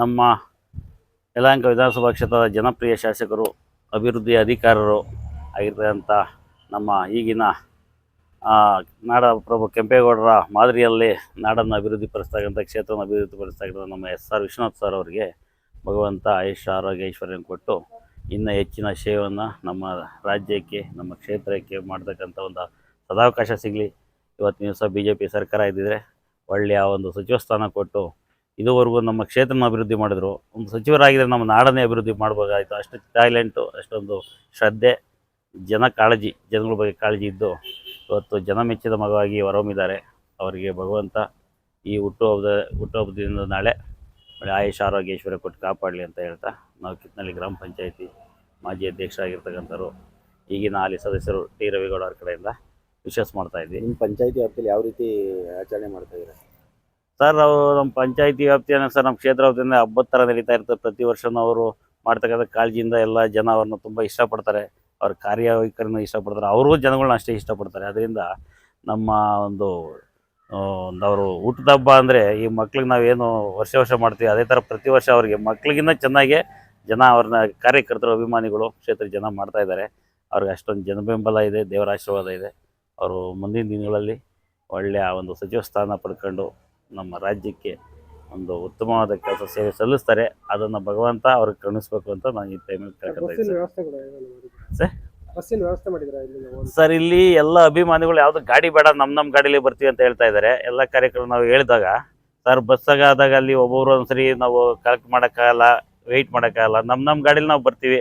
ನಮ್ಮ ಯಲಹಂಕ ವಿಧಾನಸಭಾ ಕ್ಷೇತ್ರದ ಜನಪ್ರಿಯ ಶಾಸಕರು, ಅಭಿವೃದ್ಧಿ ಅಧಿಕಾರರು ಆಗಿರ್ತಕ್ಕಂಥ ನಮ್ಮ ಈಗಿನ ನಾಡ ಪ್ರಭು ಕೆಂಪೇಗೌಡರ ಮಾದರಿಯಲ್ಲಿ ನಾಡನ್ನು ಅಭಿವೃದ್ಧಿಪಡಿಸ್ತಕ್ಕಂಥ, ಕ್ಷೇತ್ರವನ್ನು ಅಭಿವೃದ್ಧಿಪಡಿಸ್ತಕ್ಕಂಥ ನಮ್ಮ ಎಸ್ ಆರ್ ವಿಶ್ವನಾಥ್ ಸರ್ ಅವರಿಗೆ ಭಗವಂತ ಆಯುಷ್ ಆರೋಗ್ಯ ಐಶ್ವರ್ಯ ಕೊಟ್ಟು ಇನ್ನೂ ಹೆಚ್ಚಿನ ಸೇವೆಯನ್ನು ನಮ್ಮ ರಾಜ್ಯಕ್ಕೆ, ನಮ್ಮ ಕ್ಷೇತ್ರಕ್ಕೆ ಮಾಡ್ತಕ್ಕಂಥ ಒಂದು ಸದಾವಕಾಶ ಸಿಗಲಿ. ಇವತ್ತಿನ ದಿವಸ ಬಿ ಜೆ ಪಿ ಸರ್ಕಾರ ಇದ್ದಿದ್ರೆ ಒಳ್ಳೆಯ ಒಂದು ಸಚಿವ ಸ್ಥಾನ ಕೊಟ್ಟು ಇದುವರೆಗೂ ನಮ್ಮ ಕ್ಷೇತ್ರನ ಅಭಿವೃದ್ಧಿ ಮಾಡಿದ್ರು. ಒಂದು ಸಚಿವರಾಗಿದ್ದರೆ ನಮ್ಮ ನಾಡನ್ನೇ ಅಭಿವೃದ್ಧಿ ಮಾಡಬೇಕಾಯಿತು ಅಷ್ಟು ಟ್ಯಾಲೆಂಟು, ಅಷ್ಟೊಂದು ಶ್ರದ್ಧೆ, ಜನ ಕಾಳಜಿ, ಜನಗಳ ಬಗ್ಗೆ ಕಾಳಜಿ ಇದ್ದು ಇವತ್ತು ಜನ ಮೆಚ್ಚಿದ ಮಗವಾಗಿ ಹೊರಹೊಮ್ಮಿದ್ದಾರೆ. ಅವರಿಗೆ ಭಗವಂತ ಈ ಹುಟ್ಟುಹಬ್ಬದ ಹುಟ್ಟುಹಬ್ಬದಿಂದ ನಾಳೆ ಆಯುಷ್ ಆರೋಗ್ಯೇಶ್ವರ ಕೊಟ್ಟು ಕಾಪಾಡಲಿ ಅಂತ ಹೇಳ್ತಾ ನಾವು ಕಿತ್ನಳ್ಳಿ ಗ್ರಾಮ ಪಂಚಾಯಿತಿ ಮಾಜಿ ಅಧ್ಯಕ್ಷರಾಗಿರ್ತಕ್ಕಂಥವ್ರು, ಈಗಿನ ಹಾಲಿ ಸದಸ್ಯರು ಟಿ. ರವಿಗೌಡ ಅವ್ರ ಕಡೆಯಿಂದ ವಿಶ್ವಾಸ ಮಾಡ್ತಾ ಇದ್ವಿ. ನಿಮ್ಮ ಪಂಚಾಯಿತಿ ವ್ಯಾಪ್ತಿಯಲ್ಲಿ ಯಾವ ರೀತಿ ಆಚರಣೆ ಮಾಡ್ತಾ ಇದ್ದೀರಾ? ಸರ್, ಅವರು ನಮ್ಮ ಪಂಚಾಯತಿ ವ್ಯಾಪ್ತಿಯನ್ನು ಸರ್, ನಮ್ಮ ಕ್ಷೇತ್ರ ವ್ಯಾಪ್ತಿಯಿಂದ ಹಬ್ಬದ ಥರ ನಡೀತಾ ಇರ್ತದೆ. ಪ್ರತಿ ವರ್ಷವೂ ಅವರು ಮಾಡ್ತಕ್ಕಂಥ ಕಾಳಜಿಯಿಂದ ಎಲ್ಲ ಜನ ಅವ್ರನ್ನ ತುಂಬ ಇಷ್ಟಪಡ್ತಾರೆ. ಅವ್ರ ಕಾರ್ಯವೈಖರಿನ ಇಷ್ಟಪಡ್ತಾರೆ. ಅವರು ಜನಗಳನ್ನ ಅಷ್ಟೇ ಇಷ್ಟಪಡ್ತಾರೆ. ಅದರಿಂದ ನಮ್ಮ ಒಂದು ಒಂದು ಅವರು ಹುಟ್ಟಿದ ಹಬ್ಬ ಅಂದರೆ ಈ ಮಕ್ಳಿಗೆ ನಾವೇನು ವರ್ಷ ವರ್ಷ ಮಾಡ್ತೀವಿ, ಅದೇ ಥರ ಪ್ರತಿ ವರ್ಷ ಅವರಿಗೆ ಮಕ್ಳಿಗಿಂತ ಚೆನ್ನಾಗೆ ಜನ ಅವ್ರನ್ನ ಕಾರ್ಯಕರ್ತರು, ಅಭಿಮಾನಿಗಳು ಕ್ಷೇತ್ರ ಜನ ಮಾಡ್ತಾ ಇದ್ದಾರೆ. ಅವ್ರಿಗೆ ಅಷ್ಟೊಂದು ಜನಬೆಂಬಲ ಇದೆ, ದೇವರ ಆಶೀರ್ವಾದ ಇದೆ. ಅವರು ಮುಂದಿನ ದಿನಗಳಲ್ಲಿ ಒಳ್ಳೆಯ ಒಂದು ಸಚಿವ ಸ್ಥಾನ ಪಡ್ಕೊಂಡು ನಮ್ಮ ರಾಜ್ಯಕ್ಕೆ ಒಂದು ಉತ್ತಮವಾದ ಕೆಲಸ ಸೇವೆ ಸಲ್ಲಿಸ್ತಾರೆ. ಅದನ್ನು ಭಗವಂತ ಅವ್ರಿಗೆ ಕರುಣಿಸ್ಬೇಕು ಅಂತ ನಾನು ಈ ಟೈಮಲ್ಲಿ ಕೇಳ್ಕೊತಾ ಇದ್ದೀನಿ. ವ್ಯವಸ್ಥೆ ಕೂಡ ಸರ್? ಬಸ್ಸಿನ ವ್ಯವಸ್ಥೆ ಮಾಡಿದ್ರೆ ಇಲ್ಲಿ ಸರ್ ಇಲ್ಲಿ ಎಲ್ಲ ಅಭಿಮಾನಿಗಳು ಯಾವುದು ಗಾಡಿ ಬೇಡ ನಮ್ಮ ನಮ್ಮ ಗಾಡೀಲಿ ಬರ್ತೀವಿ ಅಂತ ಹೇಳ್ತಾ ಇದ್ದಾರೆ. ಎಲ್ಲ ಕಾರ್ಯಕ್ರಮ ನಾವು ಹೇಳಿದಾಗ ಸರ್ ಬಸ್ಸಾಗಾದಾಗ ಅಲ್ಲಿ ಒಬ್ಬೊಬ್ರು ಒಂದ್ಸರಿ ನಾವು ಕಲೆಕ್ಟ್ ಮಾಡೋಕ್ಕಾಗಲ್ಲ ವೆಯ್ಟ್ ಮಾಡೋಕ್ಕಾಗಲ್ಲ. ನಮ್ಮ ನಮ್ಮ ಗಾಡೀಲಿ ನಾವು ಬರ್ತೀವಿ.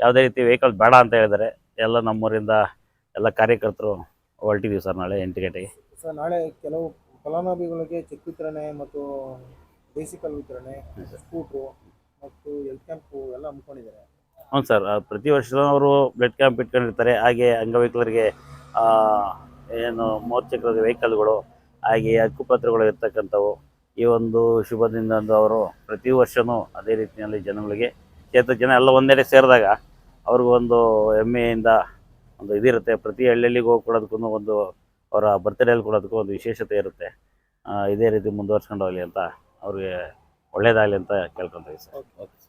ಯಾವುದೇ ರೀತಿ ವೆಹಿಕಲ್ ಬೇಡ ಅಂತ ಹೇಳಿದ್ದಾರೆ. ಎಲ್ಲ ನಮ್ಮೂರಿಂದ ಎಲ್ಲ ಕಾರ್ಯಕರ್ತರು ಹೊರಟಿದ್ದೀವಿ ಸರ್ ನಾಳೆ ಎಂಟು ಗಂಟೆಗೆ. ಸರ್ ನಾಳೆ ಕೆಲವು ಫಲಾನುಭವಿಗಳಿಗೆ ಚೆಕ್ ವಿತರಣೆ ಮತ್ತು ಬೇಸಿಕಲ್ ವಿತರಣೆ, ಸ್ಕೂಟ್ರು ಮತ್ತು ಎಲ್ ಕ್ಯಾಂಪು ಎಲ್ಲ ಹಮ್ಮಿಕೊಂಡಿದ್ದಾರೆ. ಹ್ಞೂ ಸರ್ ಪ್ರತಿ ವರ್ಷ ಅವರು ಬ್ಲಡ್ ಕ್ಯಾಂಪ್ ಇಟ್ಕೊಂಡಿರ್ತಾರೆ. ಹಾಗೆ ಅಂಗವಿಕಲರಿಗೆ ಏನು ಮೋರ್ಚಕರ ವೆಹಿಕಲ್ಗಳು, ಹಾಗೆ ಹಕ್ಕುಪತ್ರಗಳು ಇರ್ತಕ್ಕಂಥವು, ಈ ಒಂದು ಶುಭ ದಿನದಂದು ಅವರು ಪ್ರತಿ ವರ್ಷವೂ ಅದೇ ರೀತಿಯಲ್ಲಿ ಜನಗಳಿಗೆ ಚೇತ ಜನ ಎಲ್ಲ ಒಂದೆಡೆ ಸೇರಿದಾಗ ಅವ್ರಿಗೊಂದು ಹೆಮ್ಮೆಯಿಂದ ಒಂದು ಇದಿರುತ್ತೆ. ಪ್ರತಿ ಹಳ್ಳಿಗೆ ಹೋಗ್ಕೊಡೋದಕ್ಕೂ ಒಂದು ಅವರ ಬರ್ತ್ಡೇಲಿ ಕೊಡೋದಕ್ಕೂ ಒಂದು ವಿಶೇಷತೆ ಇರುತ್ತೆ. ಇದೇ ರೀತಿ ಮುಂದುವರ್ಸ್ಕೊಂಡು ಹೋಗಲಿ ಅಂತ ಅವ್ರಿಗೆ ಒಳ್ಳೇದಾಗಲಿ ಅಂತ ಕೇಳ್ಕೊತೀವಿ ಸರ್. ಓಕೆ